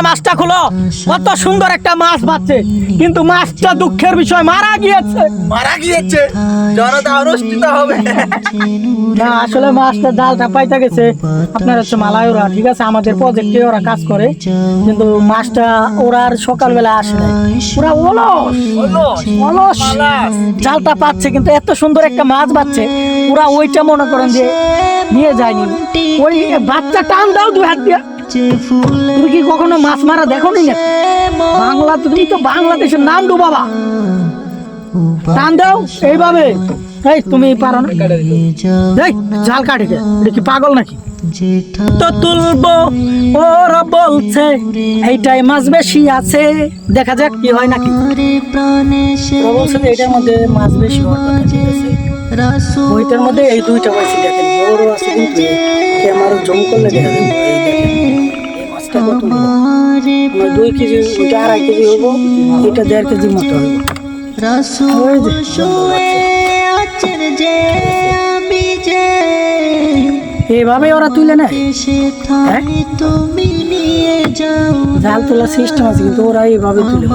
জালটা মাছটা খুলো। কত সুন্দর একটা মাছ পাচ্ছে কিন্তু মাছটা দুঃখের বিষয় মারা গিয়েছে। মারা গিয়েছে। জনতা অনুষ্ঠিত হবে। না আসলে মাছটা পাইতে গেছে। আপনার হচ্ছে মালায়রা ঠিক আছে? আমাদের প্রজেক্টে ওরা কাজ করে। কিন্তু মাছটা ওরা আর সকালবেলা আসে না ওরা অলস অলস জালটা পাচ্ছে কিন্তু এত সুন্দর একটা মাছ পাচ্ছে ওরা ওইটা মনে করেন যে নিয়ে যায়নি। ওই বাচ্চা টান দাও দু হাত দিয়ে। তুমি কি কখনো মাছ মারা দেখো নি বাংলা তুমি তো বাংলাদেশের নাম ডু বাবা। টান দাও, এইভাবে। এই, তুমি পারো না। জাল কাটে এটা কি পাগল নাকি? তো তুলবো, ওরা বলছে, এইটাই মাছ বেশি আছে। দেখা যাক কি হয় নাকি। ওরা এটার মধ্যে মাছ বেশি মধ্যে এই দুইটা পাইছি দেখেন। বড় আছে কিন্তু ক্যামেরা জুম করলে দেখা যাবে এই কত দুই কেজি ওইটা আড়াই কেজি হইব এটা দেড় কেজি মতো হইব এইভাবে ওরা তুলে নেয়। হ্যাঁ? জাল তোলার সিস্টেম আছে কিন্তু ওরা এইভাবে তুলে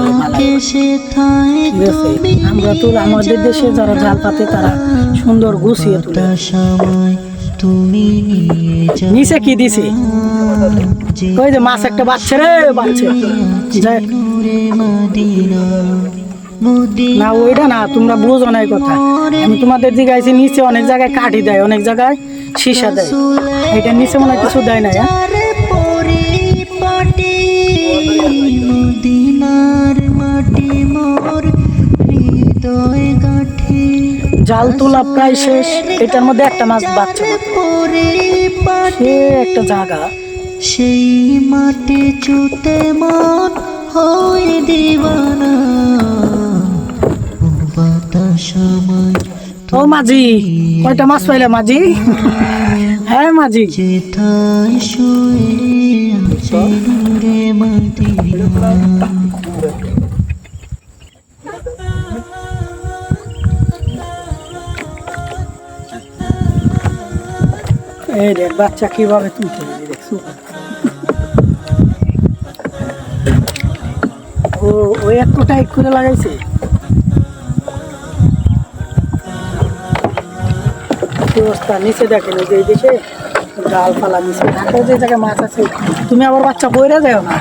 ঠিক আছে আমরা তো আমাদের দেশে যারা জাল পাতে তারা সুন্দর গুছিয়ে তুলে। নিচে কি দিছে? ওই যে মাছ একটা বাচ্চা রে বাচ্চা না ওইটা না তোমরা বুঝো না কথা। আমি তোমাদের দিকে আইছি নিচে অনেক জায়গায় কাঠি দেয় অনেক জায়গায় সীসা দেয়। এটা নিচে মনে কিছু দেয় না হ্যাঁ? জাল তোলা প্রায় শেষ। এটার মধ্যে একটা মাছ বাচ্চা একটা জায়গা। সেই মাটি চুতে মন হয় দিবানা। ও বাতাসময় ও মাঝি কয়টা মাছ পাইলে মাঝি? হ্যাঁ মাঝি। শুয়ে আছে এই দেখ বাচ্চা কীভাবে তুলতে ও ওই একটু টাইট করে লাগাইছে অবস্থা নিচে দেখেন যে দেশে ডাল ফালা নিচে যে মাছ আছে তুমি আবার বাচ্চা বইরা যাও না